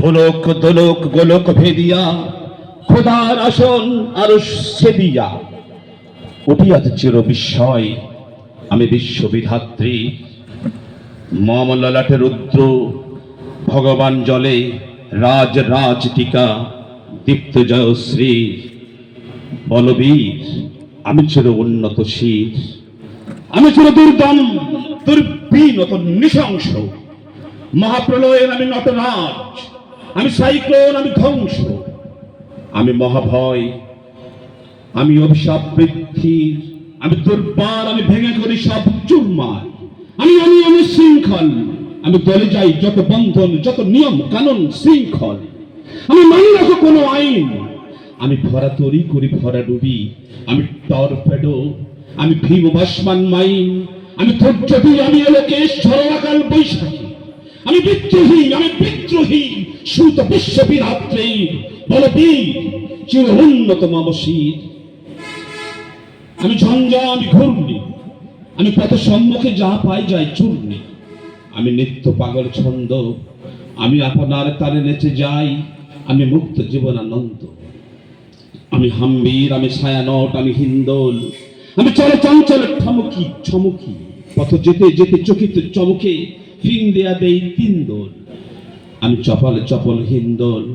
ভোলক, দোলক, গোলক ভেদিয়া, খোদার আসন আর সেদিয়া উঠিয়াছে চির বিস্ময়, আমি বিশ্ববিধাত্রী। মম রুদ্র, ভগবান জলে রাজ রাজ টিকা, দীপ্ত জয়শ্রী বলবীর, আমি ছিল উন্নত শীর। আমি চির দুর্দম দুর্বিনত নৃশংস। মহাপ্রলয়ের আমি নটরাজ। আমি সাইক্লোন, আমি ধ্বংস। আমি মহাভয়, আমি অভিশাপ বৃদ্ধির আমি দুর্বার, আমি ভেঙে করি সব চুরমার। আমি আমি আমি শৃঙ্খল, আমি দলে যাই যত বন্ধন, যত নিয়ম, কানুন, শৃঙ্খল। আমি মানি রাখো কোনো আইন। আমি ভরা তরি করি ভরা ডুবি। আমি টরপেডো, আমি ভীম ভাসমান মাইন। আমি ধৈর্যবী আমি এলোকেশ ঝড়াকাল বৈশাখী। আমি বিদ্রোহী আমি বিদ্রোহী, সুত বিশ্ববিরাত্রী বলবীর চির উন্নত মামশীর আমি ঝঞ্ঝা আমি ঘূর্ণি, আমি পথ সম্মুখে যা পাই যাই চূর্ণি। আমি নিত্য পাগল ছন্দ, আমি আপনার তারে নেচে যাই, আমি মুক্ত জীবনানন্দ। আমি হাম্বির, আমি ছায়ানট, আমি হিন্দোল। আমি চলে চঞ্চল ঠমকি ছমকি পথ যেতে যেতে চকিত চমকে। ফিং দেয়া দেই তিন দোল। আমি চপল চপল হিন্দোল।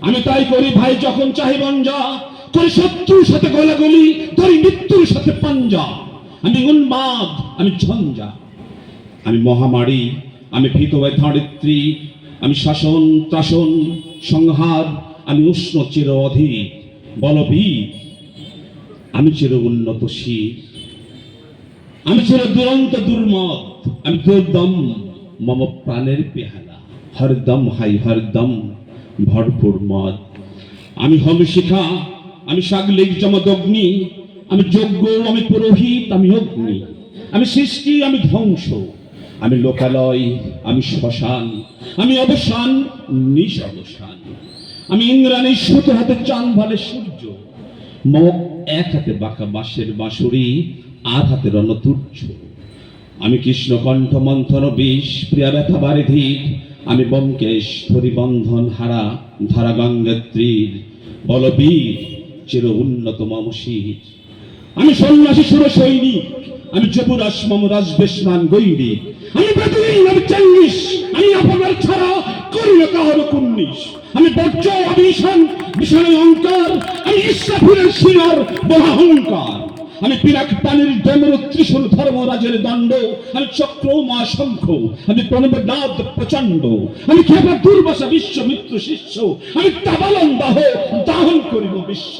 আমি তাই করি ভাই, যখন চাহি বঞ্জা করি শত্রুর সাথে গলাগলি ধরি মৃত্যুর সাথে পাঞ্জা। আমি উন্মাদ, আমি ঝঞ্ঝা। আমি মহামারী, আমি ভীত ধরিত্রী আমি শাসন, ত্রাসন, সংহার, আমি উষ্ণ চির অধীর, বলবীর। আমি চির উন্নত শীর আমি চির দুরন্ত দুর্মত আমি দুর্দম মম প্রাণের পেহালা। হরদম হাই হরদম, ভরপুর মদ। আমি হম শিখা, আমি সাগলিক জমদগ্নি আমি যজ্ঞ, আমি পুরোহিত, আমি অগ্নি। আমি সৃষ্টি, আমি ধ্বংস। আমি লোকালয়, আমি শ্মশান, আমি অবসান নিঃসবসান আমি ইন্দ্রাণী সুতো হাতে চান ভালে সূর্য। মুখ এক হাতে বাঁকা বাঁশের বাঁশুরি, আর হাতে রণতুর্য আমি কৃষ্ণকণ্ঠ মন্থন বিষ, প্রিয়া ব্যথা বারিধির আমি বমকেশ পরিবন্ধন হারা ধারা গঙ্গাত্রীর বলবীর চির উন্নত মমশীর আমি সন্ন্যাসী, সুর সৈনিক। আমি যবুরাস মম রাজবেশমান গৈরিক আমি বেদুইন আমি চাঙ্গিস আমি আপনার ছাড়া করি না কাহার কুন্নিস আমি বর্জ্য, আমি বিষয় অঙ্কার আমি ইসরাফিলের শিরার মহাহংকার আমি পিরাক পানির ডেমর ত্রিশূল ধর্মরাজের দণ্ড, আমি চক্র, মা আমি প্রণবনাদ প্রচণ্ড, আমি খেপা দুর্বাসা বিশ্বমিত্র শিষ্য, আমি তাবালন দাহ দাহন করিব বিশ্ব,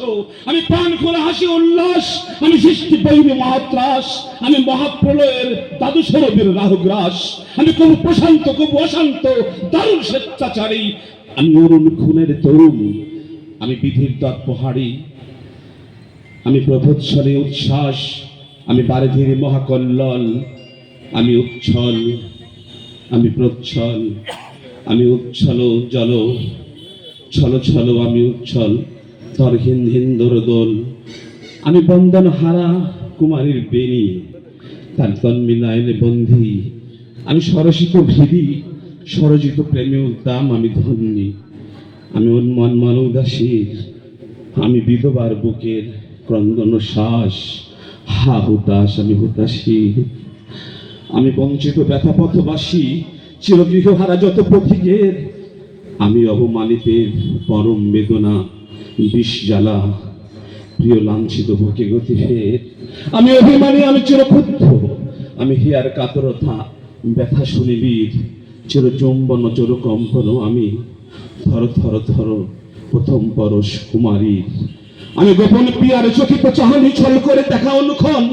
আমি প্রাণ করে হাসি উল্লাস, আমি সৃষ্টি বৈরী মহাত্রাস, আমি মহাপ্রলয়ের দাদু সরবীর রাহুগ্রাস, আমি কবু প্রশান্ত, কবু অশান্ত, দারুণ স্বেচ্ছাচারী, আমি অরুণ খুনের তরুণ, আমি বিধির দর্পহারী আমি প্রভোৎসলে উচ্ছ্বাস, আমি বারিধির মহাকল্লল, আমি উচ্ছল, আমি প্রচ্ছল, আমি উচ্ছল জল ছল ছল আমি উচ্ছল, তর হিন্দ হিন্দর দোল আমি বন্দন হারা কুমারীর বেনি তার তন্মিলায়নে বন্ধি। আমি সরসিত ভিদি সরজিত প্রেমে উদ্দাম, আমি ধন্যী। আমি উন্মন মন উদাসীর আমি বিধবার বুকের ক্রন্দন শ্বাস। হা, হুতাশ, আমি হুতাশী। আমি বঞ্চিত ব্যথা ব্যথাপথবাসী চিরগৃহহারা যত পথিকের আমি অবমানিতের পরম বেদনা, বিষ জ্বালা, প্রিয় লাঞ্ছিত বুকে গতি ফের আমি অভিমানী, আমি চিরক্ষুদ্ধ আমি হিয়ার কাতরতা, ব্যথা শুনিবীর চির চুম্বন চির কম্পন আমি। থর থর থর, প্রথম পরশ কুমারীর। আমি গোপন পিয়ার চকিত চাহনি ছল করে দেখা অনুক্ষণ।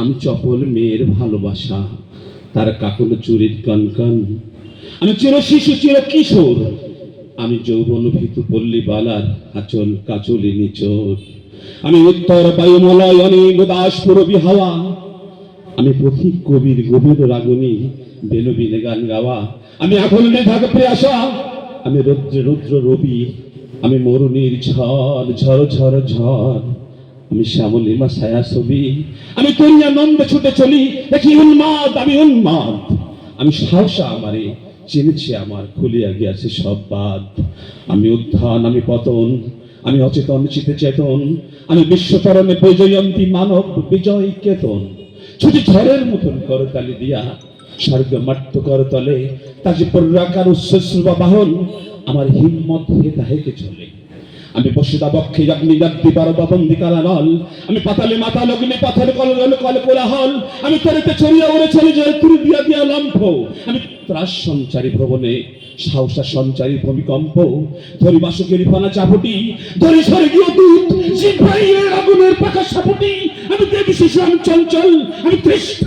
আমি চপল মেয়ের ভালোবাসা, তার কাকল চুরির কনকন আমি চির শিশু, চির কিশোর। আমি যৌবন ভীতু পল্লী বালার আচল কাচলি নিচোর। আমি উত্তর বায়ুমলয় অনেক দাসপুর হাওয়া আমি পথিক কবির গভীর রাগুনি, বেলবিনে গান গাওয়া। আমি এখন মেধাক প্রিয়াসা আমি রৌদ্র রুদ্র রবি আমি মরুনির ঝড় ঝড় ঝড় ঝড়। আমি শ্যামলিমা ছায়া ছবি। আমি তরিয়া নন্দ ছুটে চলি, দেখি উন্মাদ, আমি উন্মাদ। আমি সাহসা আমারে, চিনেছে আমার, খুলিয়া গিয়াছে সব বাদ। আমি উত্থান, আমি পতন, আমি অচেতন, চিতে চেতন। আমি বিশ্বতরণে বৈজয়ন্তী মানব, বিজয় কেতন। ছুটি ঝড়ের মতন করতালি দিয়া, স্বর্গ মাট্য করতলে তাজি পর্রাকার উচ্ছ্বশ্রু বাহন। আমার হিম্মত হেতা হেকে চলে আমি বসুদা বক্ষে অগ্নি জাগ্নি পার বন্দি কালানল আমি পাতালে মাথা লগ্নি পাথর কল কল কল কোলাহল আমি তরিতে ছড়িয়া উড়ে চলে যায় তুরি দিয়া দিয়া লম্ফ আমি ত্রাস সঞ্চারী ভবনে সাহসা সঞ্চারী ভূমিকম্প ধরি বাসকের ফানা চাপটি ধরি স্বর্গীয় দূত জিব্রাইলের আগুনের পাকা সাপটি আমি দেবী শিশু, আমি চঞ্চল, আমি তৃষ্ঠ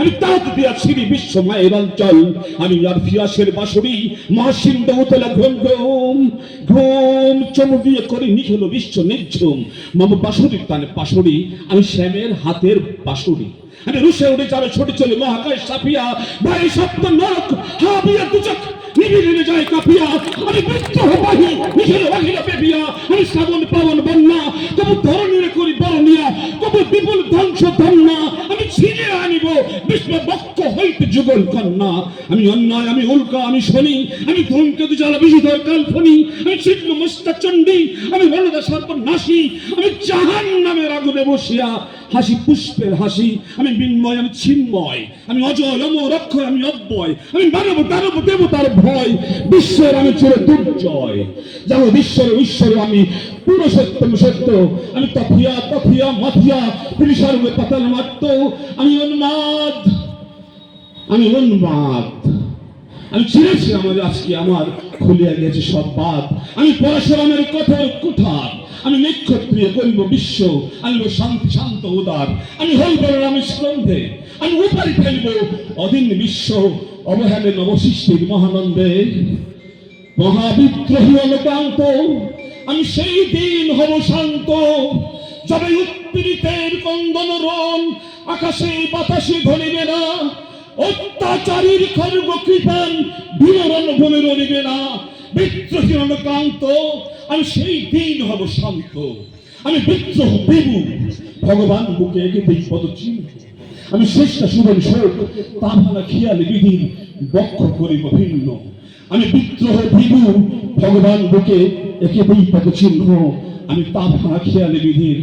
আমি তাঁত দিয়া ছিড়ি বিশ্ব মায়ের অঞ্চল। আমি আর ফিয়াসের বাসুরি মহাসিন্ধ উতলা ঘুম ঘুম ঘুম চমকিয়ে করে নিখেল বিশ্ব নির্ঝুম। মম বাসুরির তানে পাশুরি আমি শ্যামের হাতের বাসুরি সপ্ত নরক, হাবিয়া দুচক, নিবিড়ে যায় কাপিয়া আমি মৃত্যু হবাহি নিখিল বাহিল পেপিয়া আমি শ্রাবণ পাবন বন্যা, তবু ধরণীর করি বরণিয়া, তবু বিপুল ধ্বংস ধন্যা আমি ছিনে আনিব বিশ্ব বক্ষ হইতে যুগল কন্যা। আমি অন্যায়, আমি উল্কা, আমি শনি, আমি ধূমকেতু জ্বালা বিশুধর কালফনি আমি ছিন্ন মুস্তা চণ্ডী, আমি বলদা সর্বনাশী, আমি জাহান নামের আগুনে বসিয়া হাসি, পুষ্পের হাসি, আমি বিন্ময়, আমি ছিন্ময়, আমি অজয়, অমর অক্ষর আমি অব্যয়, আমি মানব, দানব, দেবতার ভয়, বিশ্বের আমি চির দুর্জয়। যাব বিশ্বের ঈশ্বর আমি পুরো সত্য সত্য আমি তফিয়া তফিয়া, মাফিয়া সর্বে পাতাল মাত্র আমি উন্মাদ আমি উন্মাদ আমি চিনেছি আমার আজকে আমার খুলিয়া গিয়েছে সব বাদ। আমি পরশুরামের কথার কুঠার। আমি নক্ষত্রিয় করিব বিশ্ব। আনব শান্তি, শান্ত, উদার। আমি হইব আমি স্কন্ধে। আমি উপারি ফেলব অদিন বিশ্ব। অবহেলে নবসৃষ্টির মহানন্দে। মহাবিদ্রোহী অনুকান্ত আমি সেই দিন হব শান্ত। যবে উৎপীড়িতের কন্দন রন আকাশে বাতাসে ধরিবে না অত্যাচারীর খর্গ কৃপান বিবরণ ভূমি রইবে না, বিদ্রোহী অনুকান্ত আমি সেই দিন হব শান্ত। আমি বিদ্রোহ বিবু ভগবান বুকে একে দিই পদ আমি শ্রেষ্ঠ সুবন শোক তাহারা খেয়ালে বিধির বক্ষ করিব ভিন্ন। আমি বিদ্রোহ ভিবু ভগবান বুকে একে দিই পদ চিহ্ন। আমি তাহারা খেয়ালে বিধির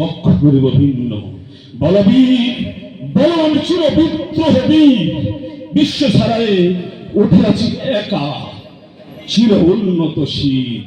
বক্ষ করিব ভিন্ন। বলবীর আমি চির বিদ্রোহ বিশ্ব ছাড়ায় উঠে আছি একা চির উন্নত শীত।